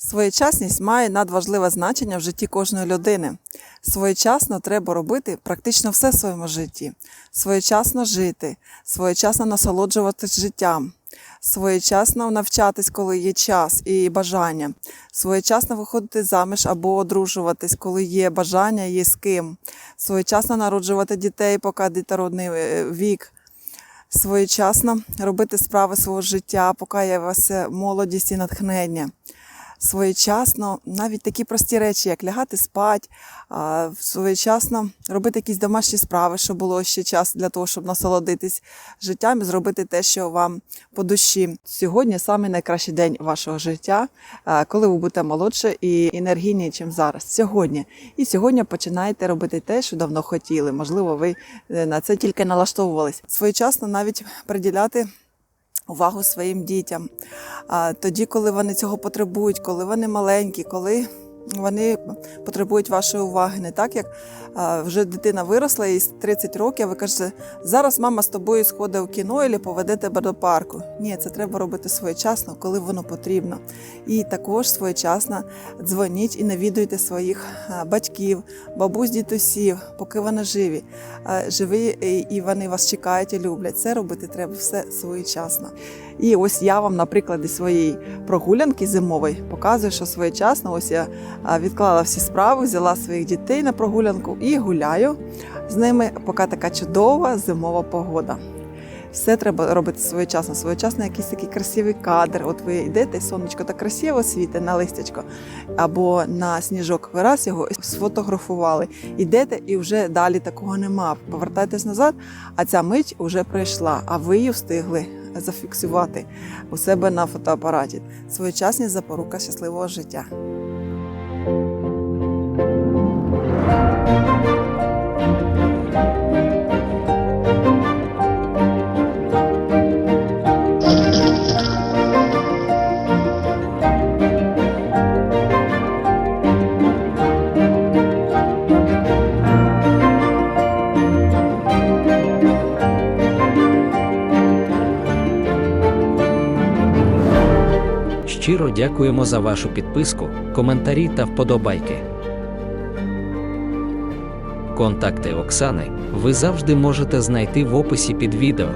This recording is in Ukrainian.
Своєчасність має надважливе значення в житті кожної людини. Своєчасно треба робити практично все в своєму житті. Своєчасно жити, своєчасно насолоджуватись життям, своєчасно навчатись, коли є час і бажання, своєчасно виходити заміж або одружуватись, коли є бажання, є з ким, своєчасно народжувати дітей, поки дітородний е, вік своєчасно робити справи свого життя, поки є у вас е, молодість і натхнення. Своєчасно, навіть такі прості речі, як лягати спати, своєчасно робити якісь домашні справи, щоб було ще час для того, щоб насолодитись життям і зробити те, що вам по душі. Сьогодні саме найкращий день вашого життя, коли ви будете молодше і енергійні, ніж зараз. Сьогодні. І сьогодні починаєте робити те, що давно хотіли. Можливо, ви е, на це тільки налаштовувались. Своєчасно навіть приділяти увагу своїм дітям. Тоді, коли вони цього потребують, коли вони маленькі, коли вони потребують вашої уваги, не так як вже дитина виросла і 30 років, а ви кажете, зараз мама з тобою сходить у кіно і поведе тебе до парку. Ні, це треба робити своєчасно, коли воно потрібно. І також своєчасно дзвоніть і навідуйте своїх батьків, бабусь, дідусів, поки вони живі. Живі і- вони вас чекають і люблять. Це робити треба все своєчасно. І ось я вам на прикладі своєї прогулянки зимової показую, що своєчасно ось я відклала всі справи, взяла своїх дітей на прогулянку і гуляю з ними, поки така чудова зимова погода. Все треба робити своєчасно. Своєчасно якийсь такий красивий кадр. От ви йдете, сонечко так красиво світить на листячко або на сніжок. Ви раз його сфотографували. Йдете і вже далі такого нема. Повертайтесь назад, а ця мить вже пройшла, а ви її встигли зафіксувати у себе на фотоапараті. Своєчасність запорука щасливого життя. Щиро дякуємо за вашу підписку, коментарі та вподобайки. Контакти Оксани ви завжди можете знайти в описі під відео.